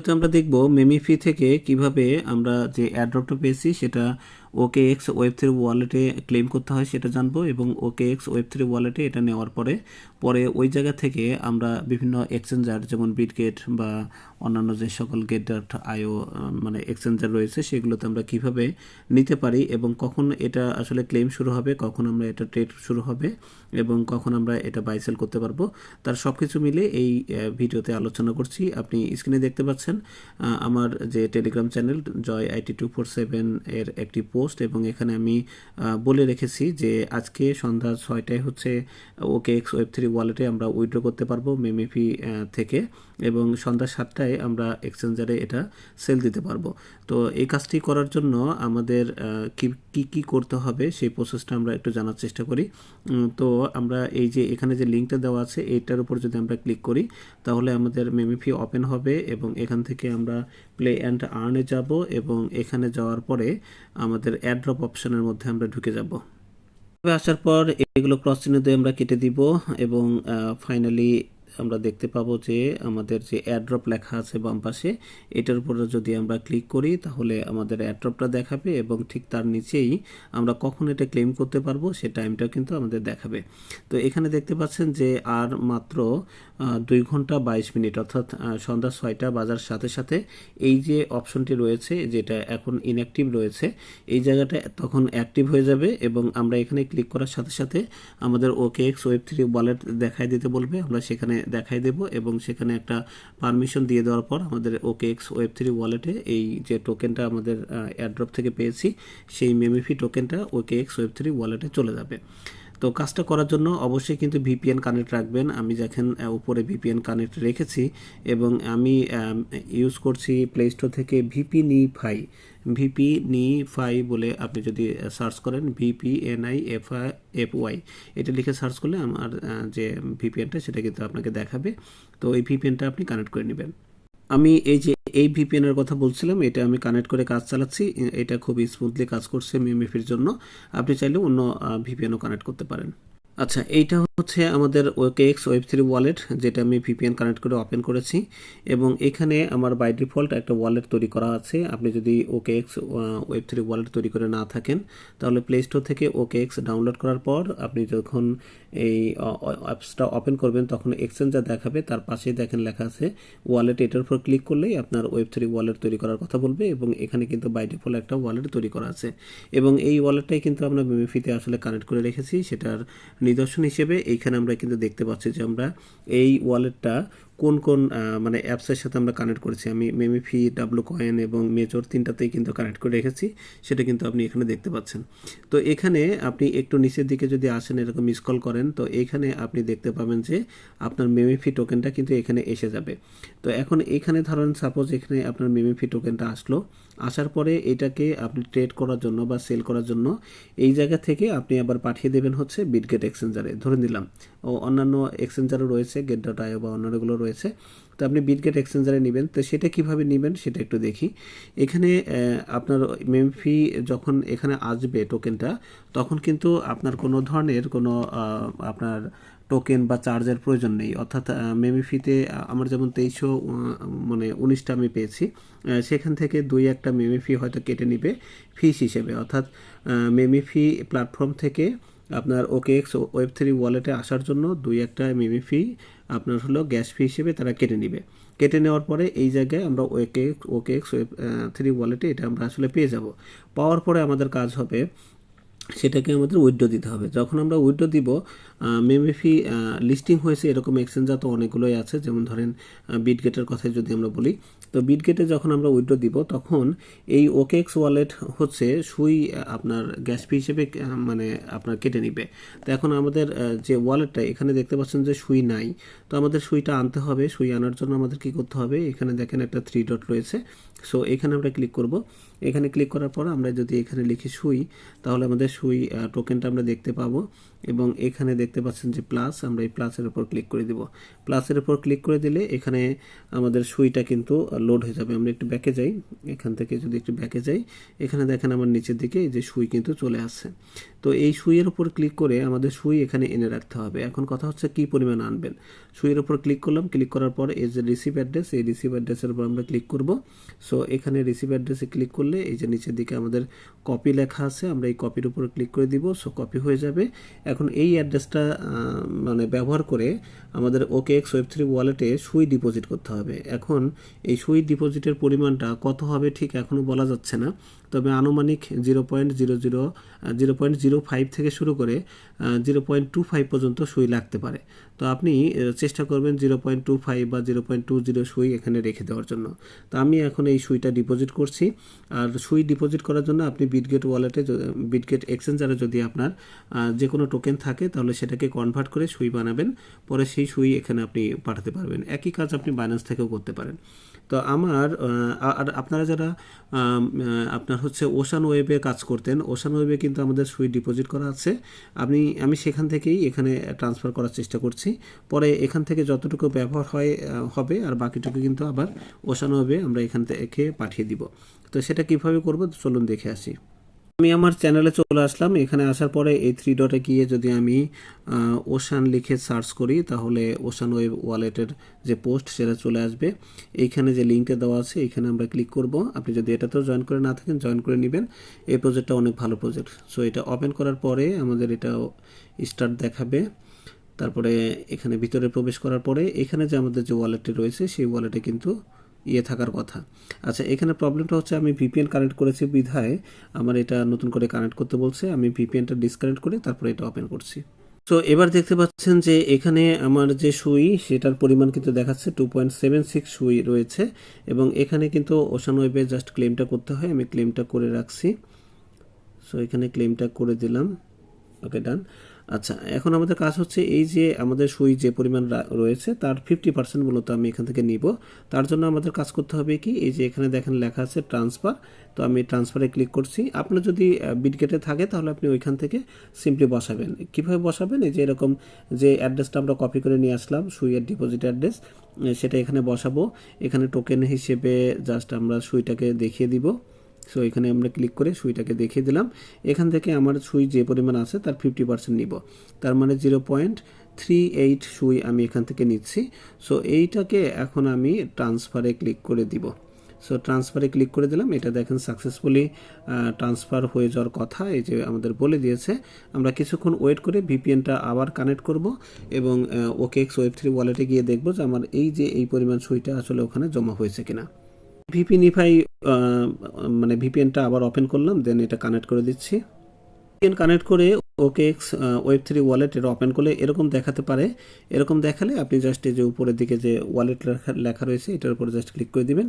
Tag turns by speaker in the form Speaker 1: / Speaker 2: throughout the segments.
Speaker 1: তো আমরা দেখব মেমিফি থেকে কীভাবে আমরা যে অ্যাড্রপটা পেয়েছি সেটা ওকে এক্স ওয়েব থ্রি ওয়ালেটে ক্লেম করতে হয়, সেটা জানব এবং ওকে এক্স ওয়েব থ্রি ওয়ালেটে এটা নেওয়ার পরে পরে ওই জায়গা থেকে আমরা বিভিন্ন এক্সচেঞ্জার যেমন বিটগেট বা অন্যান্য যে সকল গেট ডট মানে এক্সচেঞ্জার রয়েছে, সেগুলোতে আমরা কীভাবে নিতে পারি এবং কখন এটা আসলে ক্লেম শুরু হবে, কখন আমরা এটা ট্রেড শুরু হবে এবং কখন আমরা এটা বাইসেল করতে পারব, তার সব কিছু মিলে এই ভিডিওতে আলোচনা করছি। আপনি স্ক্রিনে দেখতে পাচ্ছেন আমার যে Telegram channel Joy IT two four seven এর একটি পোস্ট এবং এখানে আমি বলে রেখেছি যে আজকে সন্ধ্যা ছয়টায় হচ্ছে, ওকে এক্স ওয়েব থ্রি ওয়ালেটে আমরা উইড্রো করতে পারব মেমিফি থেকে। এবং সন্ধ্যা সাতটায় আমরা এক্সচেঞ্জারে এটা সেল দিতে পারব। তো এই কাজটি করার জন্য আমাদের কি কি করতে হবে সেই প্রসেসটা আমরা একটু জানার চেষ্টা করি। তো আমরা এই যে এখানে যে লিঙ্কটা দেওয়া আছে, এইটার উপর যদি আমরা ক্লিক করি, তাহলে আমাদের মেমিফি ওপেন হবে এবং এখান থেকে আমরা প্লে অ্যান্ড আর্নে যাব এবং এখানে যাওয়ার পরে আমাদের অ্যাড্রপ অপশনের মধ্যে আমরা ঢুকে যাব। আসার পর এগুলো ক্রস চিহ্ন দিয়ে আমরা কেটে দিব এবং ফাইনালি আমরা দেখতে পাবো যে আমাদের যে অ্যাড্রপ লেখা আছে বাম পাশে, এটার উপরে যদি আমরা ক্লিক করি তাহলে আমাদের অ্যাড্রপটা দেখাবে এবং ঠিক তার নিচেই আমরা কখন এটা ক্লেম করতে পারব সে টাইমটা কিন্তু আমাদের দেখাবে। তো এখানে দেখতে পাচ্ছেন যে আর মাত্র দুই ঘণ্টা বাইশ মিনিট অর্থাৎ সন্ধ্যা ছয়টা বাজার সাথে সাথে এই যে অপশনটি রয়েছে, যেটা এখন ইনঅ্যাক্টিভ রয়েছে, এই জায়গাটা তখন অ্যাক্টিভ হয়ে যাবে এবং আমরা এখানে ক্লিক করার সাথে সাথে আমাদের OKX web three wallet দেখাই দিতে বলবে। আমরা সেখানে দেখাই দেব এবং সেখানে একটা পারমিশন দিয়ে দেওয়ার পর আমাদের ওকে এক্স ওয়েব থ্রি ওয়ালেটে এই যে টোকেনটা আমাদের অ্যাড্রপ থেকে পেয়েছি, সেই মেমিফি টোকেনটা ওকে এক্স ওয়েব থ্রি ওয়ালেটে চলে যাবে। তো কাজটা করার জন্য অবশ্যই কিন্তু ভিপিএন কানেক্ট রাখবেন। আমি যখন উপরে ভিপিএন কানেক্ট রেখেছি এবং আমি ইউজ করছি প্লে স্টোর থেকে ভিপি নি ফাই ভিপি নি ফাই বলে আপনি যদি সার্চ করেন VPN I F F Y এটা লিখে সার্চ করলে আমার যে ভিপিএনটা সেটা কিন্তু আপনাকে দেখাবে। তো এই ভিপিএনটা আপনি কানেক্ট করে নেবেন। আমি এই যে এই ভিপিএন এর কথা বলছিলাম, এটা আমি কানেক্ট করে কাজ চালাচ্ছি, এটা খুব স্মুথলি কাজ করছে মিমিফির জন্য। আপনি চাইলে অন্য ভিপিএনও কানেক্ট করতে পারেন। আচ্ছা এইটা হচ্ছে আমাদের OKX web three wallet যেটা আমি ভিপিএন কানেক্ট করে ওপেন করেছি। এবং এখানে আমার বাই ডিফল্ট একটা ওয়ালেট তৈরি করা আছে। আপনি যদি OKX web three wallet তৈরি করে না থাকেন, তাহলে প্লে স্টোর থেকে ওকে এক্স ডাউনলোড করার পর আপনি যখন এই অ্যাপসটা ওপেন করবেন, তখন এক্সচেঞ্জার দেখাবে, তার পাশেই দেখেন লেখা আছে ওয়ালেট এটার উপর ক্লিক করলেই আপনার ওয়েব থ্রি ওয়ালেট তৈরি করার কথা বলবে এবং এখানে কিন্তু বাই ডিফল্ট একটা ওয়ালেট তৈরি করা আছে। এবং এই ওয়ালেটটাই কিন্তু আমরা মেমিফিতে আসলে কানেক্ট করে রেখেছি, সেটার নিদর্শন হিসেবে এইখানে আমরা কিন্তু দেখতে পাচ্ছি যে আমরা এই ওয়ালেটটা কোন কোন মানে অ্যাপসের সাথে আমরা কানেক্ট করেছি। আমি মেমিফি ডাব্লু কয়েন এবং মেজর তিনটাতেই কিন্তু কানেক্ট করে রেখেছি। সেটা কিন্তু আপনি এখানে দেখতে পাচ্ছেন। তো এখানে আপনি একটু নিচের দিকে যদি আসেন, এরকম মিস কল করেন, তো এখানে আপনি দেখতে পাবেন যে আপনার মেমিফি টোকেনটা কিন্তু এখানে এসে যাবে। তো এখন এখানে ধরেন সাপোজ এখানে আপনার মেমিফি টোকেনটা আসলো। আসার পরে এটাকে আপনি ট্রেড করার জন্য বা সেল করার জন্য এই জায়গা থেকে আপনি আবার পাঠিয়ে দেবেন হচ্ছে বিটগেট এক্সচেঞ্জারে ধরে নিলাম, ও অন্যান্য এক্সচেঞ্জারও রয়েছে গেট ডট আইও বা অন্যান্যগুলো রয়েছে। তো আপনি বিটগেট এক্সচেঞ্জারে নেবেন। তো সেটা কীভাবে নেবেন সেটা একটু দেখি। এখানে আপনার মেমফি যখন এখানে আসবে টোকেনটা, তখন কিন্তু আপনার কোনো ধরনের কোনো আপনার টোকেন বা চার্জের প্রয়োজন নেই। অর্থাৎ মেমিফিতে আমার যেমন তেইশশো মানে উনিশটা আমি পেয়েছি সেখান থেকে দুই একটা মেমিফি হয়তো কেটে নিবে। ফিস হিসেবে, অর্থাৎ মেমিফি প্ল্যাটফর্ম থেকে আপনার ওকে এক্স ওয়েব থ্রি ওয়ালেটে আসার জন্য দুই একটা মিমি ফি আপনার হলো গ্যাস ফি হিসেবে তারা কেটে নেবে। কেটে নেওয়ার পরে এই জায়গায় আমরা okay OKX web three ওয়ালেটে এটা আমরা আসলে পেয়ে যাব। পাওয়ার পরে আমাদের কাজ হবে সেটাকে আমাদের উইড্রো দিতে হবে। যখন আমরা উইড্রো দিব মেমিফি লিস্টিং হয়েছে, এরকম এক্সচেঞ্জার তো অনেকগুলোই আছে। যেমন ধরেন বিটগেটের কথাই যদি আমরা বলি। তো বিটগেটে যখন আমরা উইড্রো দিব, তখন এই ওকেএক্স ওয়ালেট হচ্ছে সুই আপনার গ্যাস ফি হিসেবে মানে আপনার কেটে নিবে। তো এখন আমাদের যে ওয়ালেটটা এখানে দেখতে পাচ্ছেন যে সুই নাই। তো আমাদের সুইটা আনতে হবে। সুই আনার জন্য আমাদের কি করতে হবে? এখানে দেখেন একটা থ্রি ডট রয়েছে। সো এখানে আমরা ক্লিক করব। এখানে ক্লিক করার পর আমরা যদি এখানে লিখি সুই, তাহলে আমাদের সুই টোকেনটা আমরা দেখতে পাবো। এবং এখানে দেখতে পাচ্ছেন যে প্লাস আমরা এই প্লাসের উপর ক্লিক করে দিব। প্লাসের উপর ক্লিক করে দিলে এখানে আমাদের সুইটা কিন্তু লোড হয়ে যাবে। আমরা একটু ব্যাকে যাই। এখান থেকে যদি একটু ব্যাকে যাই, এখানে দেখেন আমার নিচের দিকে এই যে সুই কিন্তু চলে আসছে। তো এই সুইয়ের উপর ক্লিক করে আমাদের সুই এখানে এনে রাখতে হবে। এখন কথা হচ্ছে কি পরিমাণ আনবেন? সুইয়ের উপর ক্লিক করলাম। ক্লিক করার পর এই যে রিসিভ অ্যাড্রেস এই রিসিভ অ্যাড্রেসের উপর আমরা ক্লিক করব। সো এখানে রিসিভ অ্যাড্রেসে ক্লিক করলে এই যে নিচের দিকে আমাদের কপি লেখা আছে, আমরা এই কপির উপর ক্লিক করে দিব। সো কপি হয়ে যাবে। এখন এই অ্যাড্রেসটা মানে ব্যবহার করে আমাদের ওকে এক্স ওয়েব থ্রি ওয়ালেটে সুই ডিপোজিট করতে হবে। এখন এই সুই ডিপোজিটের পরিমাণটা কত হবে ঠিক এখনও বলা যাচ্ছে না। তবে আনুমানিক zero point zero zero zero point zero five থেকে শুরু করে জিরো পয়েন্ট টু ফাইভ পর্যন্ত সুই লাগতে পারে। তো আপনি চেষ্টা করবেন জিরো পয়েন্ট টু ফাইভ বা zero point two zero Sui এখানে রেখে দেওয়ার জন্য। তো আমি এখন এই সুইটা ডিপোজিট করছি। আর সুই ডিপোজিট করার জন্য আপনি বিটগেট ওয়ালেটে বিটগেট এক্সচেঞ্জারে যদি আপনার যে কোনো টোকেন থাকে, তাহলে সেটাকে কনভার্ট করে সুই বানাবেন। পরে সেই সুই এখানে আপনি পাঠাতে পারবেন। একই কাজ আপনি বাইন্যান্স থেকেও করতে পারেন। তো আমার আর আপনারা যারা আপনার হচ্ছে ওশান ওয়েবে কাজ করতেন ওশান ওয়েবে কিন্তু আমাদের সুইট ডিপোজিট করা আছে। আপনি, আমি সেখান থেকেই এখানে ট্রান্সফার করার চেষ্টা করছি। পরে এখান থেকে যতটুকু ব্যবহার হয় হবে, আর বাকিটুকু কিন্তু আবার ওশান ওয়েবে আমরা এখান থেকে পাঠিয়ে দিব। তো সেটা কীভাবে করব, চলুন দেখে আসি। আমি আমার চ্যানেলে চলে আসলাম। এখানে আসার পরে এই থ্রি ডটে গিয়ে যদি আমি ওশান লিখে সার্চ করি, তাহলে ওশান ওয়েব ওয়ালেটের যে পোস্ট সেটা চলে আসবে। এইখানে যে লিঙ্কটা দেওয়া আছে, এখানে আমরা ক্লিক করব। আপনি যদি এটাতেও জয়েন করে না থাকেন জয়েন করে নেবেন। এই প্রজেক্টটা অনেক ভালো প্রজেক্ট সো এটা ওপেন করার পরে আমাদের এটা স্টার্ট দেখাবে। তারপরে এখানে ভিতরে প্রবেশ করার পরে, এখানে যে আমাদের যে ওয়ালেটটি রয়েছে, সেই ওয়ালেটে কিন্তু ইয়ে থাকার কথা। আচ্ছা এখানে প্রবলেমটা হচ্ছে আমি ভিপিএন কানেক্ট করেছি বিধায়। আমার এটা নতুন করে কানেক্ট করতে বলছে, আমি ভিপিএনটা ডিসকানেক্ট করে তারপরে এটা ওপেন করছি। তো এবার দেখতে পাচ্ছেন যে এখানে আমার যে সুই, সেটার পরিমাণ কিন্তু দেখাচ্ছে টু পয়েন্ট সেভেন সিক্স সুই রয়েছে এবং এখানে কিন্তু ওশান ওয়েবে জাস্ট ক্লেমটা করতে হয়, আমি ক্লেমটা করে রাখছি। সো এখানে ক্লেমটা করে দিলাম। ওকে ডান আচ্ছা এখন আমাদের কাজ হচ্ছে এই যে আমাদের সুই যে পরিমাণ রয়েছে তার ফিফটি পার্সেন্ট মূলত আমি এখান থেকে নিব। তার জন্য আমাদের কাজ করতে হবে কি, এই যে এখানে দেখেন লেখা আছে ট্রান্সফার তো আমি ট্রান্সফারে ক্লিক করছি। আপনার যদি বিটগেটে থাকে তাহলে আপনি ওইখান থেকে সিম্পলি বসাবেন। কীভাবে বসাবেন? এই যে এরকম যে অ্যাড্রেসটা আমরা কপি করে নিয়ে আসলাম, সুইয়ের ডিপোজিট অ্যাড্রেস সেটা এখানে বসাবো। এখানে টোকেন হিসেবে জাস্ট আমরা সুইটাকে দেখিয়ে দিব। সো এখানে আমরা ক্লিক করে সুইটাকে দেখিয়ে দিলাম। এখান থেকে আমার সুই যে পরিমাণ আছে, তার ফিফটি পার্সেন্ট নিব। তার মানে জিরো পয়েন্ট থ্রি এইট সুই আমি এখান থেকে নিচ্ছি। সো এইটাকে এখন আমি ট্রান্সফারে ক্লিক করে দিব। সো ট্রান্সফারে ক্লিক করে দিলাম। এটা দেখেন সাকসেসফুলি ট্রান্সফার হয়ে যাওয়ার কথা। এই যে আমাদের বলে দিয়েছে। আমরা কিছুক্ষণ ওয়েট করে ভিপিএনটা আবার কানেক্ট করব এবং ওকে এক্স ওয়েব থ্রি ওয়ালেটে গিয়ে দেখব যে আমার এই যে এই পরিমাণ সুইটা আসলে ওখানে জমা হয়েছে কিনা। ভিপিনিফাই মানে ভিপিএনটা আবার ওপেন করলাম দেন এটা কানেক্ট করে দিচ্ছি। ভিপিএন কানেক্ট করে OKX web three wallet এটা ওপেন করলে এরকম দেখাতে পারে। এরকম দেখালে আপনি জাস্ট এই যে উপরের দিকে যে ওয়ালেট লেখা রয়েছে, এটার উপরে জাস্ট ক্লিক করে দিবেন।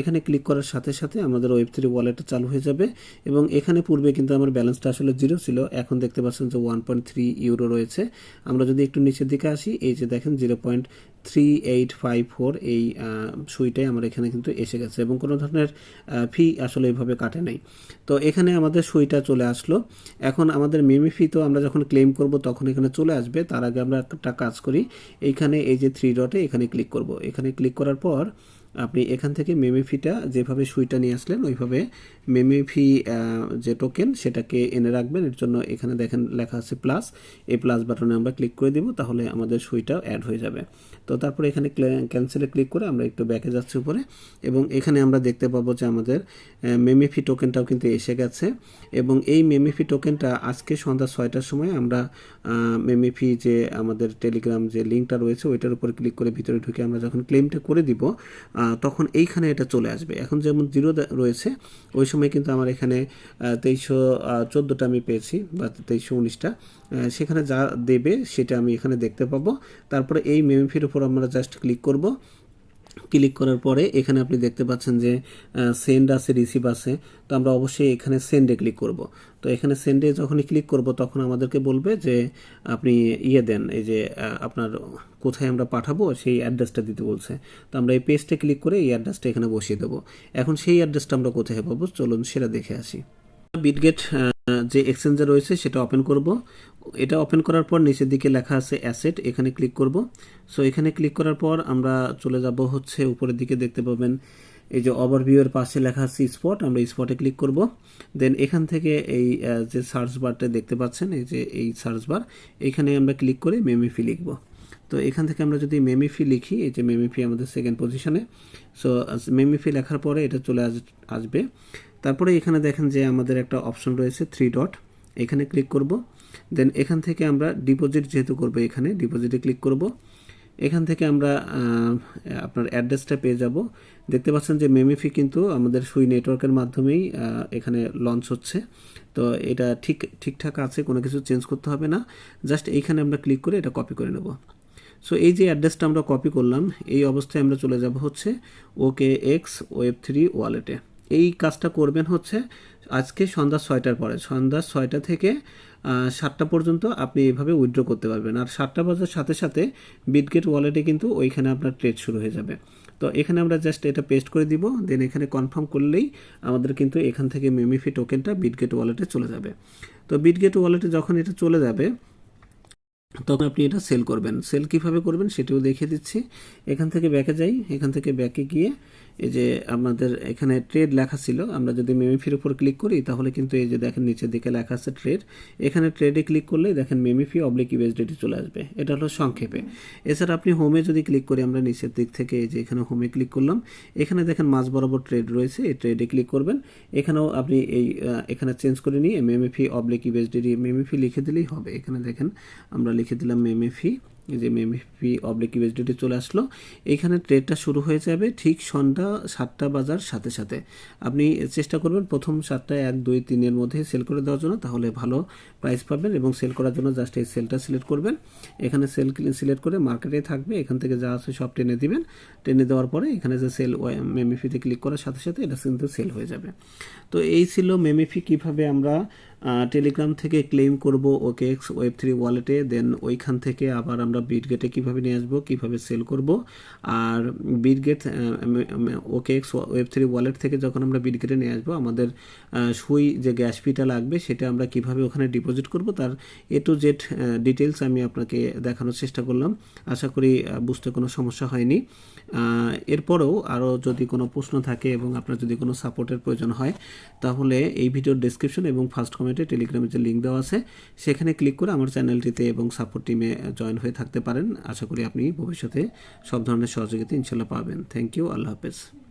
Speaker 1: এখানে ক্লিক করার সাথে সাথে আমাদের ওয়েব থ্রি ওয়ালেটটা চালু হয়ে যাবে এবং এখানে পূর্বে কিন্তু আমার ব্যালেন্সটা আসলে জিরো ছিল, এখন দেখতে পাচ্ছেন যে ওয়ান পয়েন্ট থ্রি ইউরো রয়েছে। আমরা যদি একটু নিচের দিকে আসি, এই যে দেখেন zero point three eight five four এই সুইটাই আমার এখানে কিন্তু এসে গেছে এবং কোনো ধরনের ফি আসলে এইভাবে কাটে নাই। তো এখানে আমাদের সুইটা চলে আসলো। এখন আমাদের মেমি ফি তো আমরা যখন ক্লেম করব তখন এখানে চলে আসবে। তার আগে আমরা একটা কাজ করি। এইখানে এই যে থ্রি ডটে এখানে ক্লিক করব। এখানে ক্লিক করার পর আপনি এখান থেকে মেমি ফিটা যেভাবে সুইটা নিয়ে আসলেন, ওইভাবে মেমি ফি যে টোকেন সেটাকে এনে রাখবেন। এর জন্য এখানে দেখেন লেখা আছে প্লাস এই প্লাস বাটনে আমরা ক্লিক করে দিব, তাহলে আমাদের সুইটা অ্যাড হয়ে যাবে। তো তারপরে এখানে ক্যান্সেলে ক্লিক করে আমরা একটু ব্যাকে যাচ্ছি উপরে। এবং এখানে আমরা দেখতে পাবো যে আমাদের মেমিফি টোকেনটাও কিন্তু এসে গেছে। এবং এই মেমিফি টোকেনটা আজকে সন্ধ্যা ছয়টার সময় আমরা মেমিফি যে আমাদের টেলিগ্রাম যে লিঙ্কটা রয়েছে, ওইটার উপর ক্লিক করে ভিতরে ঢুকে আমরা যখন ক্লেমটা করে দিব তখন এইখানে এটা চলে আসবে। এখন যেমন জিরো রয়েছে, ওই সময় কিন্তু আমার এখানে তেইশশো চোদ্দোটা আমি পেয়েছি বা তেইশশো উনিশটা। সেখানে যা দেবে সেটা আমি এখানে দেখতে পাবো। তারপরে এই মেমিফির উপর আমরা জাস্ট ক্লিক করব। ক্লিক করার পরে এখানে আপনি দেখতে পাচ্ছেন যে সেন্ড আছে রিসিভ আছে, তো আমরা অবশ্যই এখানে সেন্ডে ক্লিক করব। তো এখানে সেন্ডে যখনই ক্লিক করব, তখন আমাদেরকে বলবে যে, আপনি ইয়ে দেন, এই যে আপনার কোথায় আমরা পাঠাবো, সেই অ্যাড্রেসটা দিতে বলছে। তো আমরা এই পেজটা ক্লিক করে এই অ্যাড্রেসটা এখানে বসিয়ে দেবো। এখন সেই অ্যাড্রেসটা আমরা কোথায় পাবো, চলুন সেটা দেখে আসি। বিটগেট যে এক্সচেঞ্জার রয়েছে সেটা ওপেন করব। এটা ওপেন করার পর নিচের দিকে লেখা আছে অ্যাসেট এখানে ক্লিক করব। সো এখানে ক্লিক করার পর আমরা চলে যাব হচ্ছে উপরের দিকে দেখতে পাবেন। এই যে ওভারভিউয়ের পাশে লেখা আছে স্পট আমরা স্পটে ক্লিক করব। দেন এখান থেকে এই যে সার্চ বারটা দেখতে পাচ্ছেন, এই যে এই সার্চ বার এখানে আমরা ক্লিক করে মেমিফি লিখব। তো, এখান থেকে আমরা যদি মেমিফি লিখি, এই যে মেমিফি আমাদের সেকেন্ড পজিশনে সো মেমিফি লেখার পরে এটা চলে আস আসবে। তারপরে এখানে দেখেন যে আমাদের একটা অপশন রয়েছে থ্রি ডট এখানে ক্লিক করব। দেন এখান থেকে আমরা ডিপোজিট যেহেতু করব এখানে ডিপোজিটে ক্লিক করব। এখান থেকে আমরা আপনার অ্যাড্রেসটা পেয়ে যাব। দেখতে পাচ্ছেন যে মেমিফি কিন্তু আমাদের সুই নেটওয়ার্কের মাধ্যমেই এখানে লঞ্চ হচ্ছে। তো এটা ঠিক, ঠিকঠাক আছে, কোনো কিছু চেঞ্জ করতে হবে না। জাস্ট এইখানে আমরা ক্লিক করে এটা কপি করে নেব। সো এই যে অ্যাড্রেসটা আমরা কপি করলাম, এই অবস্থায় আমরা চলে যাব হচ্ছে ওকে এক্স ওয়েব থ্রি ওয়ালেটে এই কাজটা করবেন হচ্ছে আজকে সন্ধ্যা ছয়টার পরে। সন্ধ্যা ছয়টা থেকে সাতটা পর্যন্ত আপনি এইভাবে উইথড্র করতে পারবেন। আর সাতটা বাজার সাথে সাথে বিটগেট ওয়ালেটে কিন্তু ওইখানে আপনার ট্রেড শুরু হয়ে যাবে। তো এখানে আমরা জাস্ট এটা পেস্ট করে দিব দেন এখানে কনফার্ম করলেই আমাদের কিন্তু এখান থেকে মেমিফি টোকেনটা বিটগেট ওয়ালেটে চলে যাবে। তো বিটগেট ওয়ালেটে যখন এটা চলে যাবে তখন আপনি এটা সেল করবেন। সেল কীভাবে করবেন সেটাও দেখিয়ে দিচ্ছি। এখান থেকে ব্যাকে যাই। এখান থেকে ব্যাকে গিয়ে এই যে আমাদের এখানে ট্রেড লেখা ছিল, আমরা যদি মেমিফির উপর ক্লিক করি, তাহলে কিন্তু এই যে দেখেন নিচের দিকে লেখা আছে ট্রেড এখানে ট্রেডে ক্লিক করলে দেখেন মেমিফি অবলিক ইউএসডিটি চলে আসবে। এটা হলো সংক্ষেপে। এছাড়া আপনি হোমে যদি ক্লিক করি, আমরা নিচের দিক থেকে এই যে এখানে হোমে ক্লিক করলাম। এখানে দেখেন মাঝ বরাবর ট্রেড রয়েছে, এই ট্রেডে ক্লিক করবেন। এখানেও আপনি এই এখানে চেঞ্জ করে নিয়ে মেমিফি অবলিক ইউএসডিটি মেমিফি লিখে দিলেই হবে। এখানে দেখেন আমরা লিখে দিলাম এই যে মেমিফি অবলিক ইউএসডিটি চলে আসলো এইখানে ট্রেডটা শুরু হয়ে যাবে ঠিক সন্ধ্যা সাতটা বাজার সাথে সাথে। আপনি চেষ্টা করবেন প্রথম সাতটা এক, দুই, তিনের মধ্যে সেল করে দেওয়ার জন্য, তাহলে ভালো প্রাইস পাবেন এবং সেল করার জন্য জাস্ট এই সেলটা সিলেক্ট করবেন। এখানে সেল সিলেক্ট করে মার্কেটে থাকবে, এখান থেকে যা আছে সব টেনে দিবেন। টেনে দেওয়ার পরে এখানে যে সেল মেমিফিতে ক্লিক করার সাথে সাথে এটা কিন্তু সেল হয়ে যাবে। তো এই ছিল মেমিফি কীভাবে আমরা টেলিগ্রাম থেকে ক্লেম করব ওকে এক্স ওয়েব থ্রি ওয়ালেটে দেন ওইখান থেকে আবার আমরা বিটগেটে কীভাবে নিয়ে আসব, কীভাবে সেল করব, আর Bitget OKX web three wallet থেকে যখন আমরা বিটগেটে নিয়ে আসব, আমাদের সুই যে গ্যাস ফিটা লাগবে, সেটা আমরা কীভাবে ওখানে ডিপোজিট করব, তার এ টু জেড ডিটেলস আমি আপনাকে দেখানোর চেষ্টা করলাম। আশা করি বুঝতে কোনো সমস্যা হয়নি। এরপরেও আরও যদি কোনো প্রশ্ন থাকে এবং আপনার যদি কোনো সাপোর্টের প্রয়োজন হয়, তাহলে এই ভিডিওর ডেসক্রিপশন এবং ফার্স্ট কমেন্টে টেলিগ্রামের যে লিঙ্ক দেওয়া আছে, সেখানে ক্লিক করে আমার চ্যানেলটিতে এবং সাপোর্ট টিমে জয়েন হয়ে থাকতে পারেন। আশা করি আপনি ভবিষ্যতে সব ধরনের সহযোগিতা ইনশাল্লাহ পাবেন। থ্যাংক ইউ আল্লাহ হাফেজ।